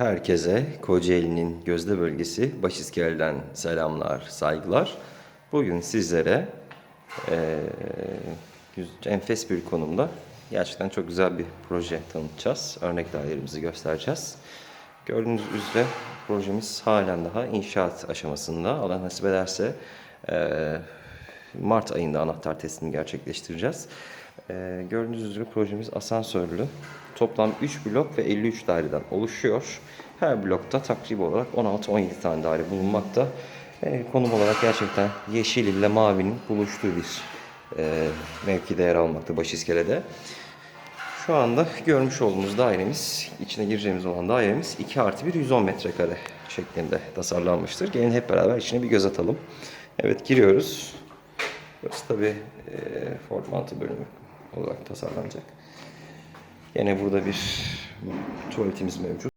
Herkese Kocaeli'nin gözde bölgesi Başiskele'den selamlar, saygılar. Bugün sizlere güz- enfes bir konumda gerçekten çok güzel bir proje tanıtacağız. Örnek dairelerimizi göstereceğiz. Gördüğünüz üzere projemiz halen daha inşaat aşamasında. Allah nasip ederse eee, Mart ayında anahtar testini gerçekleştireceğiz. Eee, gördüğünüz üzere projemiz asansörlü. Toplam 3 blok ve 53 daireden oluşuyor. Her blokta takribi olarak 16-17 tane daire bulunmakta. Eee, konum olarak gerçekten yeşil ile mavinin buluştuğu bir eee mevkide yer almakta Başiskele'de. Şu anda görmüş olduğumuz dairemiz, içine gireceğimiz olan dairemiz 2 artı 1 110 metrekare şeklinde tasarlanmıştır. Gelin hep beraber içine bir göz atalım. Evet giriyoruz. Burası tabi Ford mantı bölümü olarak tasarlanacak. Yine burada bir tuvaletimiz mevcut.